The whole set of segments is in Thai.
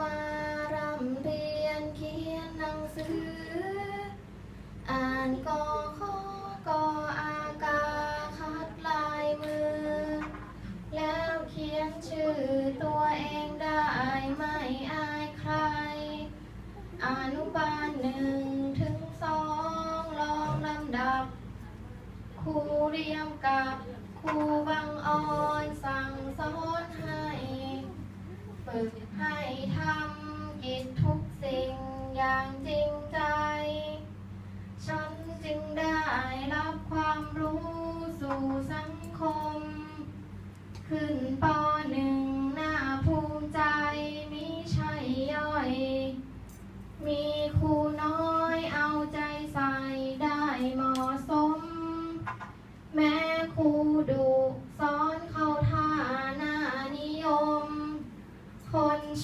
มารำเรียนเขียนหนังสือ อ่านกอขอกออากาคัดลายมือ แล้วเขียนชื่อตัวเองได้ไม่อายใคร อนุบาลหนึ่งถึงสองลองลำดับ ครูเรียมกับครูบังออนสั่งสอนให้ ให้ทำกิจทุกสิ่งอย่างจริงใจ ฉันจึงได้รับความรู้สู่สังคม ขึ้นปหนึ่งหน้าภูมิใจมิใช่ย่อย มีครูน้อยเอาใจใส่ได้เหมาะสม แม้ครูดุ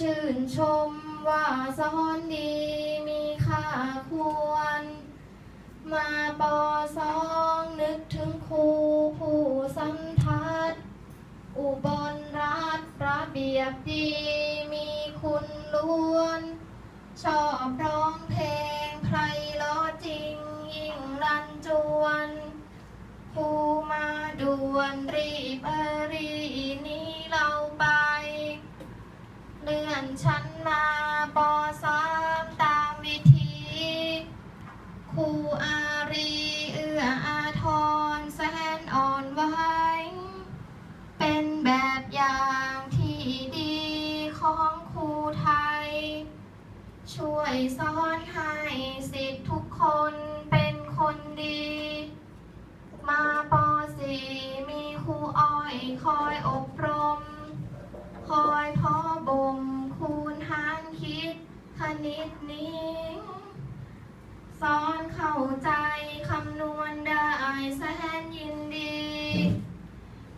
ชื่นชมว่าสอนดีมีค่าควร มาปอสองนึกถึงครูผู้สันทัด อุบลรัฐระเบียบดีมีคุณล้วน ชอบร้องเพลงใครล้อจริงยิ่งรันจวนผู้มาด่วนรีบเรี นชั้นมาปสามตามวิธีครูอารี เอื้ออาทรแสนอ่อนไหวเป็นแบบอย่างที่ดีของครูไทย ช่วยสอนให้สิทธิ์ทุกคนเป็นคนดี มาปสีมีครูอ้อยคอยอบรม คอยพ่อ ดคณิตนี้สอนเข้าใจคำนวณได้แสนยินดี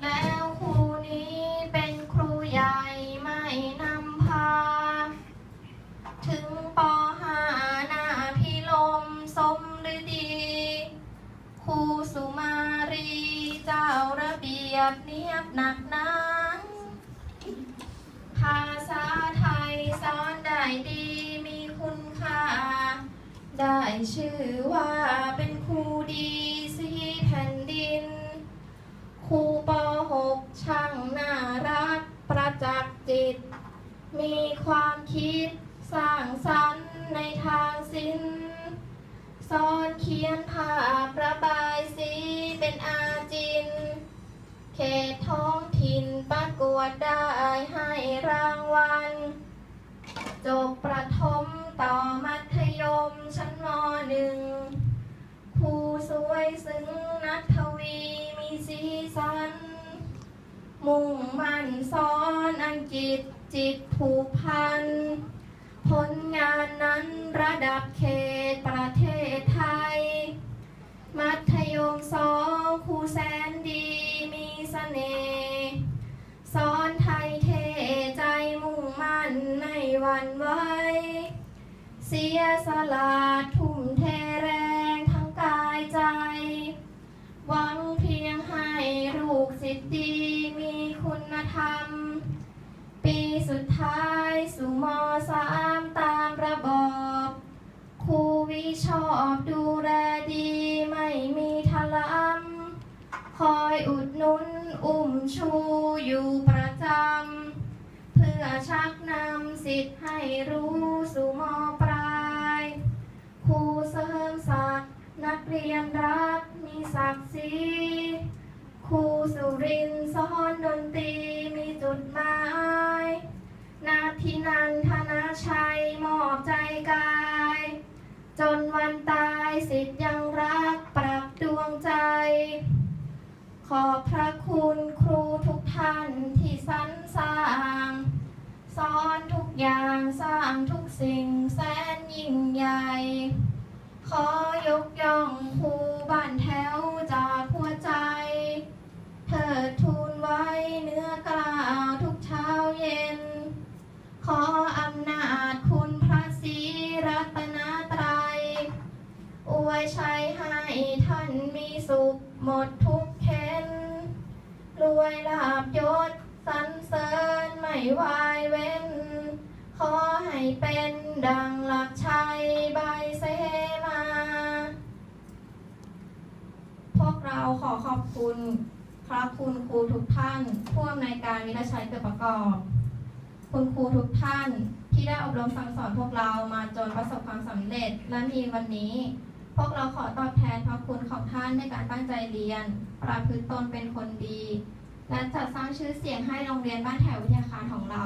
แล้วครูนี้เป็นครูใหญ่ไม่นำพา ถึงปหาหน้าพิลมสมฤดี ครูสุมารีเจ้าระเบียบเนียบหนักหนาภาษาไทยสอนได้ดี ได้ชื่อว่าเป็นครูดีสีแผ่นดิน ครูป .6 ช่างน่ารักประจักษ์จิต มีความคิดสร้างสรรค์ในทางศิลป์สอนเขียนภาพระบายสีเป็นอาจิน เขตท้องถิ่นประกวดได้ึ่งครูสวยซึ้งนักทวีมีสีสัน มุ่งมั่นสอนอังกฤษจิตผูกพัน ผลงานนั้นระดับเขตประเทศไทย มัธยมสองครูแสนดีมีเสน่ห์สอนไทยเทใจมุ่งมั่นไม่หวั่นไหวเสียสละทุ ลูกศิษย์ดีมีคุณธรรม ปีสุดท้ายสู่มสามตามระบอบครูวิชอบดูแลดีไม่มีทะลำคอยอุดหนุนอุ้มชูอยู่ประจำ เพื่อชักนำสิทธิ์ให้รู้สู่มปลายครูเสริมศักดิ์นักเรียนรักมีศักดิ์ศรี ครูสุรินทร์สอนดนตรีมีจุดหมายนาทีนันทนาชัยมอบใจกาย จนวันตายสิทธิ์ยังรักปรับดวงใจ ขอบพระคุณครูทุกท่านที่สรรสร้าง สอนทุกอย่างสร้างทุกสิ่งแสนยิ่งใหญ่ ขอยกย่องครูบ้านแถว อวยชัยให้ท่านมีสุขหมดทุกเข็นรวยลาบยศสรรเสริญไม่วายเว้น ขอให้เป็นดังหลักชัยใบเสมา พวกเราขอขอบคุณพระคุณครูทุกท่านผู้อำนวยการวิทยาชัยเกิดประกอบ คุณครูทุกท่านที่ได้อบรมสั่งสอนพวกเรามาจนประสบความสำเร็จและมีวันนี้ พวกเราขอตอบแทนพระคุณของท่านในการตั้งใจเรียน ประพฤติตนเป็นคนดี และจัดสร้างชื่อเสียงให้โรงเรียนบ้านแถววิทยาคารของเรา